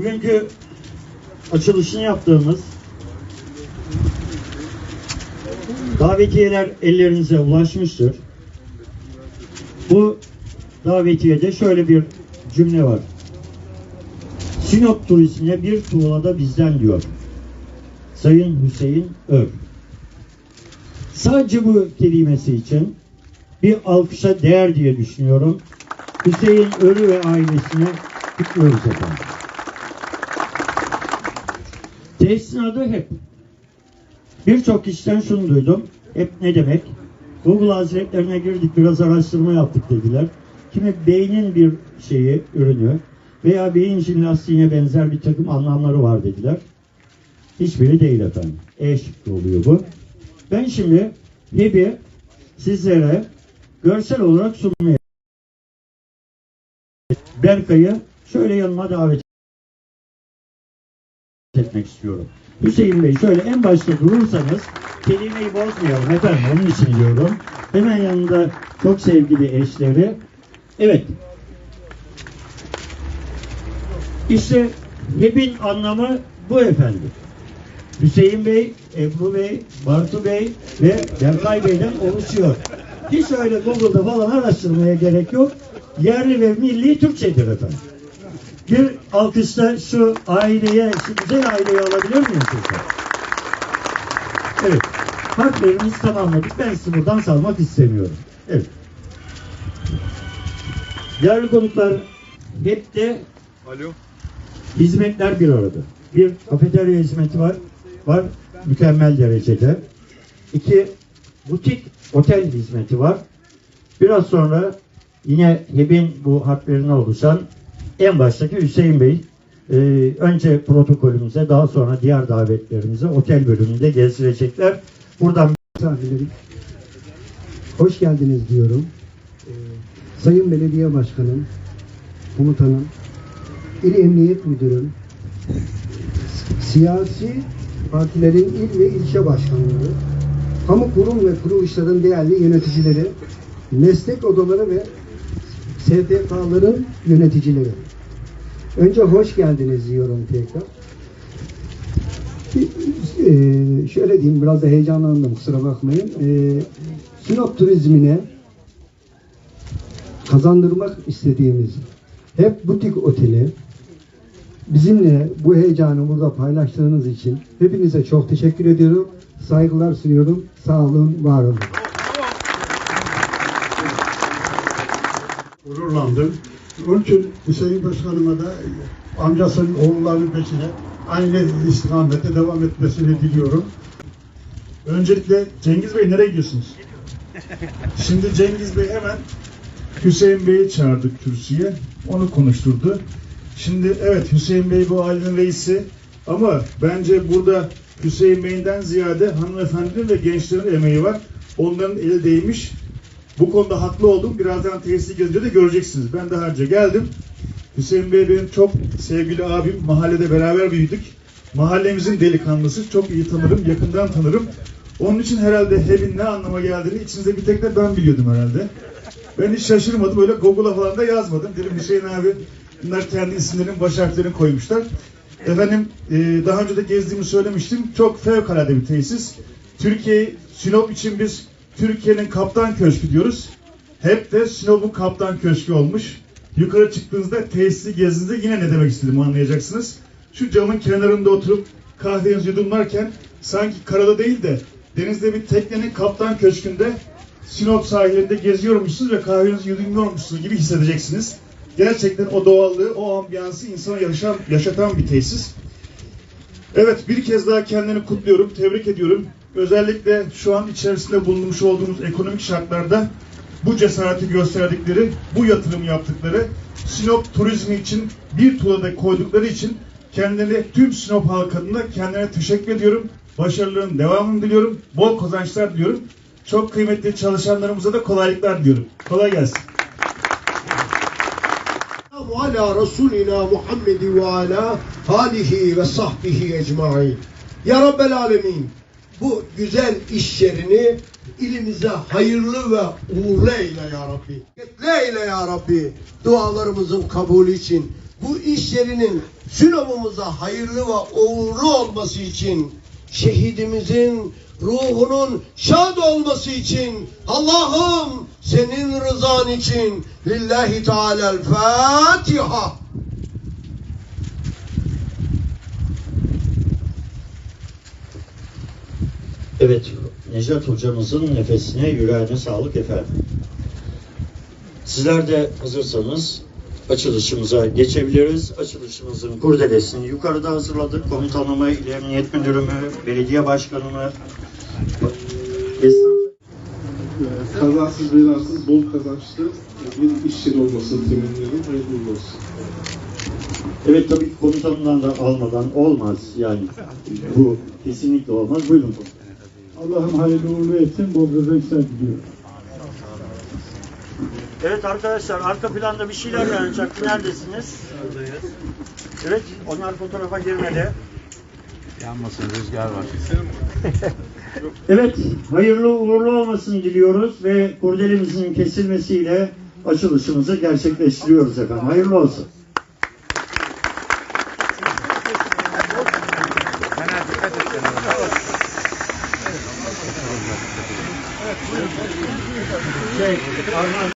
Bugünkü açılışını yaptığımız davetiyeler ellerinize ulaşmıştır. Bu davetiyede şöyle bir cümle var. Sinop turizmine bir tuğlada bizden diyor. Sayın Hüseyin Ör. Sadece bu kelimesi için bir alkışa değer diye düşünüyorum. Hüseyin Örü ve ailesine kutluyoruz efendim. Tesisin adı HEP. Birçok kişiden şunu duydum. HEP ne demek? Google Hazretlerine girdik biraz araştırma yaptık dediler. Kimi beynin bir şeyi, ürünü veya beyin jimnastiğine benzer bir takım anlamları var dediler. Hiçbiri değil efendim. E şıkkı oluyor bu. Ben şimdi HEP'i sizlere görsel olarak sunmaya Berkay'ı şöyle yanıma davet etmek istiyorum. Hüseyin Bey şöyle en başta durursanız kelimeyi bozmayalım efendim onun için diyorum. Hemen yanında çok sevgili eşleri. Evet. İşte HEP'in anlamı bu efendim. Hüseyin Bey, Ebru Bey, Bartu Bey ve Berkay Bey'den oluşuyor. Hiç öyle Google'da falan araştırmaya gerek yok. Yerli ve milli Türkçedir efendim. Bir alkışla şu aileye, şu güzel aileyi alabilir miyim lütfen? Evet. Harflerimizi tamamladık. Ben sizi buradan salmak istemiyorum. Evet. Değerli konuklar hep de Alo. hizmetler bir arada. Bir kafeterya hizmeti var. Var mükemmel derecede. İki butik otel hizmeti var. Biraz sonra yine HEB'in bu harflerine oluşan en baştaki Hüseyin Bey e, önce protokolümüze daha sonra diğer davetlerimize otel bölümünde gezdirecekler. Buradan misafirlerim. Hoş geldiniz diyorum. Ee, Sayın Belediye Başkanım, Komutanım, İl Emniyet Müdürüm, siyasi partilerin il ve ilçe başkanları, kamu kurum ve kuruluşların değerli yöneticileri, meslek odaları ve STK'ların yöneticileri. Önce hoş geldiniz diyorum tekrar. Ee, şöyle diyeyim biraz da heyecanlandım kusura bakmayın. Ee, Sinop turizmine kazandırmak istediğimiz hep butik oteli bizimle bu heyecanı burada paylaştığınız için hepinize çok teşekkür ediyorum. Saygılar sunuyorum. Sağ olun, var olun. gururlandım. Onun için Hüseyin Başkanıma da amcasının oğullarının peşine aynı istikamette devam etmesini diliyorum. Öncelikle Cengiz Bey nereye gidiyorsunuz? Şimdi Cengiz Bey hemen Hüseyin Bey'i çağırdık kürsüye. Onu konuşturdu. Şimdi evet Hüseyin Bey bu ailenin reisi ama bence burada Hüseyin Bey'inden ziyade hanımefendinin ve gençlerin emeği var. Onların eli değmiş. Bu konuda haklı oldum. Birazdan tesisi gezince de göreceksiniz. Ben daha önce geldim. Hüseyin Bey benim çok sevgili abim. Mahallede beraber büyüdük. Mahallemizin delikanlısı. Çok iyi tanırım. Yakından tanırım. Onun için herhalde HEB'in ne anlama geldiğini içinizde bir tek de ben biliyordum herhalde. Ben hiç şaşırmadım. Öyle Google'a falan da yazmadım. Dedim Hüseyin abi bunlar kendi isimlerin baş harflerini koymuşlar. Efendim e, daha önce de gezdiğimi söylemiştim. Çok fevkalade bir tesis. Türkiye, Sinop için biz Türkiye'nin kaptan köşkü diyoruz. Hep de Sinop'un kaptan köşkü olmuş. Yukarı çıktığınızda tesisi gezdiğinizde yine ne demek istediğimi anlayacaksınız. Şu camın kenarında oturup kahvenizi yudumlarken sanki karada değil de denizde bir teknenin kaptan köşkünde Sinop sahilinde geziyormuşsunuz ve kahvenizi yudumluyormuşsunuz gibi hissedeceksiniz. Gerçekten o doğallığı, o ambiyansı insana yaşam, yaşatan bir tesis. Evet bir kez daha kendini kutluyorum, tebrik ediyorum. Özellikle şu an içerisinde bulunmuş olduğumuz ekonomik şartlarda bu cesareti gösterdikleri, bu yatırım yaptıkları, Sinop turizmi için bir tuğlada koydukları için kendilerine tüm Sinop halkı adına kendilerine teşekkür ediyorum. Başarıların devamını diliyorum. Bol kazançlar diliyorum. Çok kıymetli çalışanlarımıza da kolaylıklar diliyorum. Kolay gelsin. ala Resulina Muhammedi ve ala alihi ve sahbihi ecmain. Ya Rabbel Alemin bu güzel iş yerini ilimize hayırlı ve uğurlu eyle ya Rabbi. Eyle eyle ya Rabbi. Dualarımızın kabulü için bu iş yerinin Sinop'umuza hayırlı ve uğurlu olması için şehidimizin ruhunun şad olması için Allah'ım senin rızan için lillahi teala Fatiha. Evet, Necdet hocamızın nefesine, yüreğine sağlık efendim. Sizler de hazırsanız açılışımıza geçebiliriz. Açılışımızın kurdelesini yukarıda hazırladık. Komutanımı, İl Emniyet Müdürümü, Belediye Başkanımı, Ee, kazasız belasız bol kazançlı bir iş yeri olmasını temin ediyorum. Hayırlı olsun. Evet tabii komutanından da almadan olmaz yani. Bu kesinlikle olmaz. Buyurun komutanım. Allah'ım hayırlı uğurlu etsin. Bol kazançlar diliyorum. Evet arkadaşlar arka planda bir şeyler yanacaktı. Neredesiniz? Evet onlar fotoğrafa girmedi. Yanmasın rüzgar var. Evet hayırlı uğurlu olmasını diliyoruz ve kurdelemizin kesilmesiyle açılışımızı gerçekleştiriyoruz efendim. Hayırlı olsun. ファーマー。